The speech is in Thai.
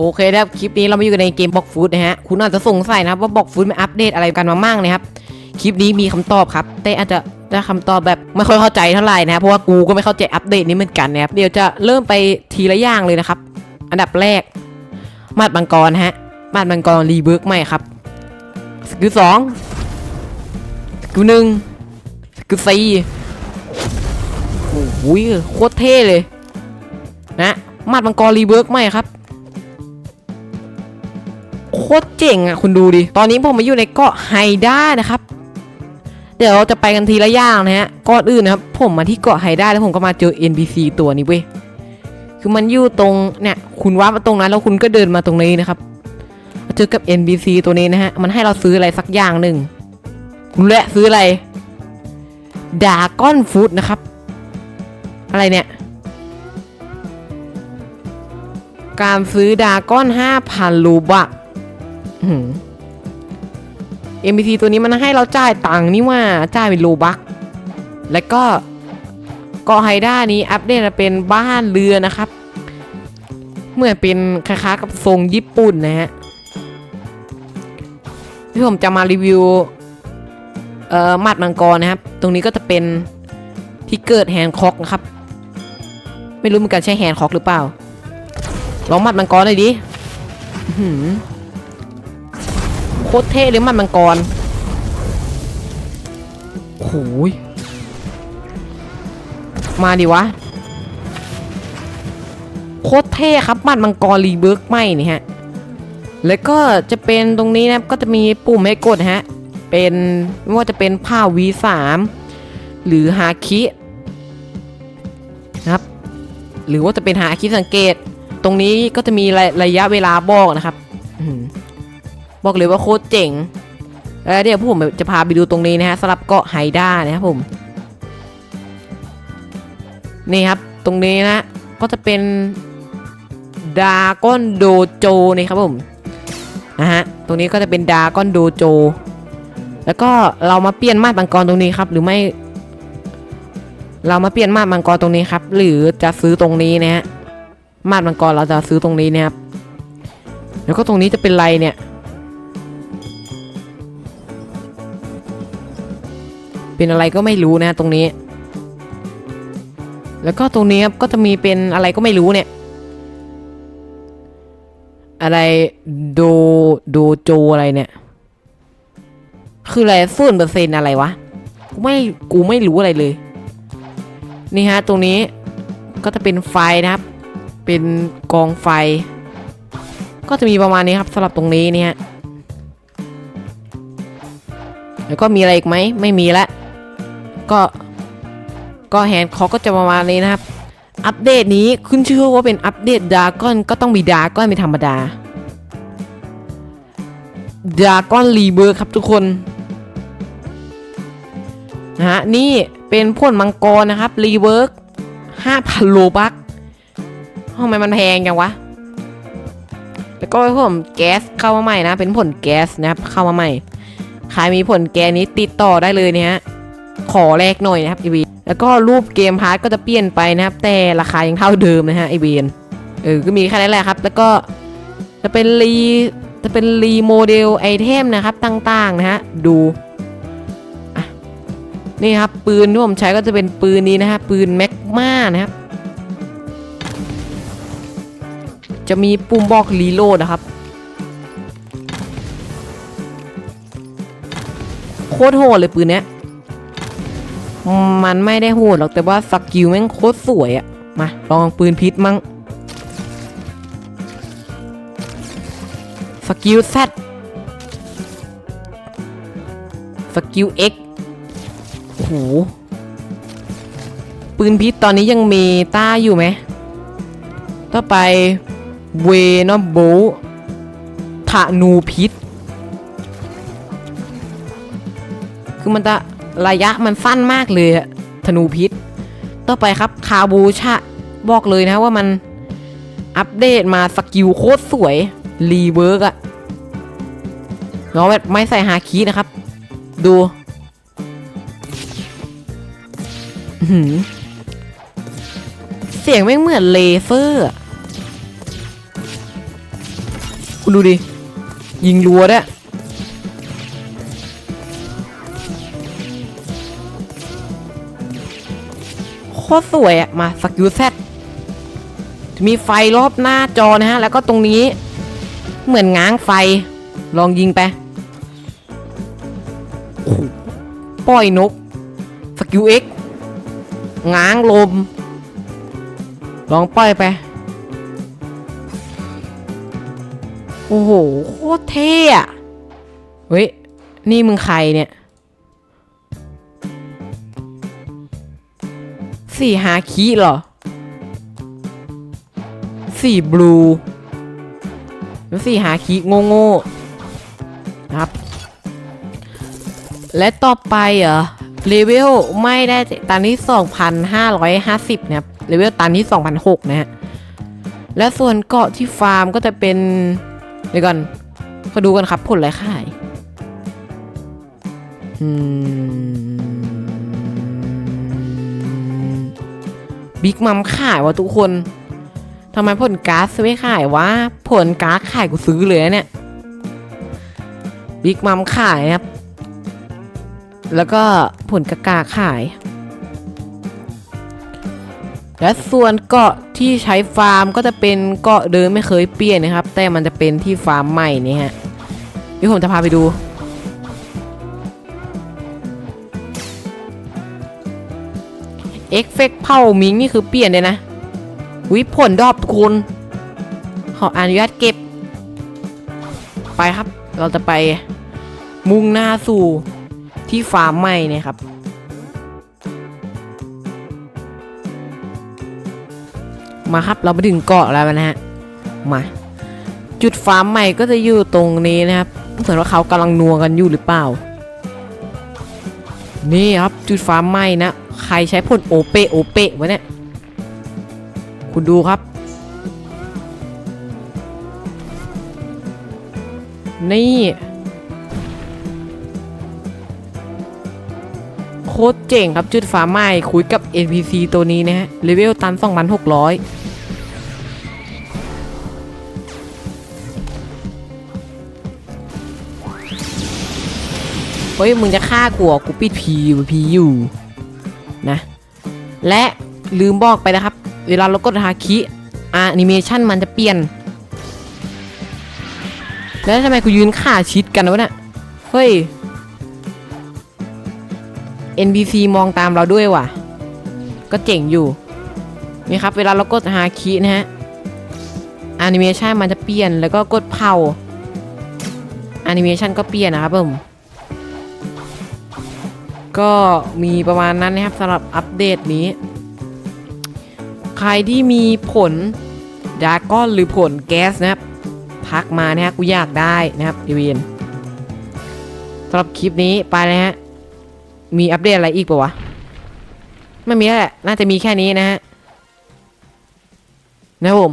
โอเคนะครับคลิปนี้เรามาอยู่กันในเกมบล็อกฟูดนะฮะคุณอาจจะสงสัยนะครับว่าบล็อกฟูดมันอัปเดตอะไรกันมามั่งนะครับคลิปนี้มีคำตอบครับ แต่อาจจะได้คำตอบแบบไม่ค่อยเข้าใจเท่าไหร่นะครับเพราะว่ากูก็ไม่เข้าใจอัปเดตนี้เหมือนกันนะครับเดี๋ยวจะเริ่มไปทีละอย่างเลยนะครับ อันดับแรก มาดมังกรนะฮะมาดมังกรรีเบิร์กใหม่ครับสกิลสองสกิลหนึ่งสกิลสี่โอ้โหโคตรเท่เลย นะมาดมังกรรีเบิร์กใหม่ครับ โคตรเจ๋งอะคุณดูดิ ตอนนี้ผมมาอยู่ในเกาะไฮด้านะครับ เดี๋ยวเราจะไปกันทีละอย่างนะฮะก่อนอื่นนะครับผมมาที่เกาะไฮด้าแล้วผมก็มาเจอ NPC ตัวนี้เว้ยคือมันอยู่ตรงเนี่ยคุณว่ามาตรงนั้นแล้วคุณก็เดินมาตรงนี้นะครับมาเจอกับ NPC ตัวนี้นะฮะมันให้เราซื้ออะไรสักอย่างหนึ่งคุณแหละซื้ออะไรดาก้อนฟูดนะครับ อะไรเนี่ย การซื้อดาก้อน5,000รูบัก อื้อหือ MBC ตัวนี้มันให้เราจ่ายตังค์นี่ว่าจ่ายเป็นรูบักแล้วก็เกาะไฮด้านี้อัปเดตเป็นบ้านเรือนะครับเหมือนเป็นคล้ายๆกับทรงญี่ปุ่นนะฮะที่ผมจะมารีวิวเอ่อมัดมังกรนะครับ ตรงนี้ก็จะเป็นที่เกิดแฮนด์คอกนะครับ ไม่รู้เหมือนกันใช่แฮนด์คอกหรือเปล่า ลองมัดมังกรหน่อยดิ โคตรเท่เลยมัดมังกรโอ้โหยมาดิวะ โคตรเท่ครับ มัดมังกรรีเบิร์กไหมนี่ฮะ แล้วก็จะเป็นตรงนี้นะครับก็จะมีปุ่มให้กดฮะ เป็นไม่ว่าจะเป็นผ้า V3 หรือฮาคินะครับ หรือว่าจะเป็นหาคิสังเกต ตรงนี้ก็จะมีระระยะเวลาบอกนะครับ บอกเลยว่าโคตรเจ๋งแล้วเดี๋ยวผมจะพาไปดูตรงนี้นะฮะสำหรับเกาะไฮด้านะครับผม นี่ครับตรงนี้นะก็จะเป็นดาก้อนโดโจนี่ครับผมนะฮะตรงนี้ก็จะเป็นดาก้อนโดโจ แล้วก็เรามาเปลี่ยนมาดมังกรตรงนี้ครับ หรือไม่ เรามาเปลี่ยนมาดมังกรตรงนี้ครับ หรือจะซื้อตรงนี้นะฮะมาดมังกรเราจะซื้อตรงนี้นะครับ แล้วก็ตรงนี้จะเป็นไรเนี่ย เป็นอะไรก็ไม่รู้นะตรงนี้ แล้วก็ตรงนี้ครับก็จะมีเป็นอะไรก็ไม่รู้เนี่ย อะไรโดโดโจอะไรเนี่ย คืออะไรศูนเปอร์เซ็นอะไรวะ กูไม่กูไม่รู้อะไรเลย นี่ฮะตรงนี้ก็จะเป็นไฟนะครับ เป็นกองไฟ ก็จะมีประมาณนี้ครับสำหรับตรงนี้เนี่ยแล้วก็มีอะไรอีกไหม ไม่มีละ ก็ก็แฮนด์เขาก็จะประมาณนี้นะครับ อัปเดตนี้ขึ้นชื่อว่าเป็นอัปเดตดาก้อนก็ต้องมีดาก้อนเป็นธรรมดาดาก้อนรีเบิร์ครับทุกคนนะฮะนี่เป็นพ่นมังกรนะครับรีเวิร์กห้าพันโลบักทำไมมันแพงจังวะ แล้วก็ผมแก๊สเข้ามาใหม่นะ เป็นผลแก๊สนะครับเข้ามาใหม่ ใครมีผลแก๊สนี้ติดต่อได้เลยเนี่ยฮะ ขอแลกหน่อยนะครับไอีวีแล้วก็รูปเกมพาร์ทก็จะเปลี่ยนไปนะครับ แต่ราคายังเท่าเดิมนะฮะไอเวนเออก็มีแค่นั้นแหละครับ แล้วก็จะเป็นรีจะเป็นรีโมเดลไอเทมนะครับต่างๆนะฮะดูอะนี่ครับปืนที่ผมใช้ก็จะเป็นปืนนี้นะฮะปืนแม็กมานะครับจะมีปุ่มบอกรีโหลดนะครับโคตรโหดเลยปืนเนี้ย มันไม่ได้โหดหรอกแต่ว่าสกิลแม่งโคตรสวยอะมา ลองปืนพิษมั่งสกิลแซดสกิลเอ็กโอ้โหปืนพิษตอนนี้ยังมีต้าอยู่ไหม ต่อไปเวนอโบธนูพิษ คือมันจะ ระยะมันสั้นมากเลยธนูพิษ ต่อไปครับคาบูชะบอกเลยนะว่ามันอัปเดตมาสกิลโคตรสวยรีเวิร์กอะเนาะแบบไม่ใส่ฮาคีนะครับ ดูหือเสียงไม่เหมือนเลเซอร์คุณดูดิ ยิงรัวด้วย คตรสวยอะมาสกิลแซดจะมีไฟรอบหน้าจอนะฮะ แล้วก็ตรงนี้ เหมือนง้างไฟ ลองยิงไปโอ้โหปล่อยนกสกิลเอ็กง้างลม ลองปล่อยไป โอ้โห โคตรเท่อะเฮ้ย นี่มึงใครเนี่ย สี่ฮาคิเหรอสี่บลูแล้วสี่หาคีโง่โง่ครับ และต่อไปเหรอเลเวลไม่ได้ตันที่2,550นะครับเลเวลตันที่2,006นะฮะและส่วนเกาะที่ฟาร์มก็จะเป็นเดี๋ยวก่อนก็ดูกันครับผลอะไรขายอืม บิ๊กมัมขายวะทุกคนทำไมผลก๊าซไม่ขายวะผลก๊าซขายกูซื้อเลยเนี่ยบิ๊กมัมขายนะครับ แล้วก็ผลกากาขาย และส่วนเกาะที่ใช้ฟาร์มก็จะเป็นเกาะเดิมไม่เคยเปลี่ยนนะครับ แต่มันจะเป็นที่ฟาร์มใหม่นี่ฮะเดี๋ยวผมจะพาไปดู เอฟเฟกเผามิงนี่คือเปลี่ยนเลยนะวิผลดอบทุกคนขออนุญาตเก็บ ไปครับ เราจะไปมุ่งหน้าสู่ที่ฟาร์มใหม่เนี่ยครับ มาครับเราไปถึงเกาะแล้วนะฮะ มา จุดฟาร์มใหม่ก็จะอยู่ตรงนี้นะครับเหมือนว่าเขากำลังนัวกันอยู่หรือเปล่า นี่ครับจุดฟาร์มใหม่นะ ใครใช้ผลโอเปโอเปะวะเนี่ย คุณดูครับ นี่ โคตรเจ๋งครับจุดฟ้าไหม้คุยกับ NPC ตัวนี้นะฮะเลเวลตัน 2,600เฮ้ย มึงจะฆ่ากูเหรอกูปิดพีพีอยู่ นะและลืมบอกไปนะครับ เวลาเรากดฮาคิแอนิเมชันมันจะเปลี่ยน แล้วทำไมกูยืนขาชิดกันวะเนี่ยเฮ้ย NPC มองตามเราด้วยว่ะ ก็เจ๋งอยู่ นี่ครับ เวลาเรากดฮาคินะฮะแอนิเมชันมันจะเปลี่ยนแล้วก็กดเผาแอนิเมชันก็เปลี่ยนนะครับผม ก็มีประมาณนั้นนะครับสำหรับอัปเดตนี้ ใครที่มีผลดาก้อนหรือผลแก๊สนะครับ ทักมานะฮะกูอยากได้นะครับดีเวนสำหรับคลิปนี้ไปเลยฮะ มีอัปเดตอะไรอีกปะวะ ไม่มีแล้วแหละ น่าจะมีแค่นี้นะฮะ นะครับผม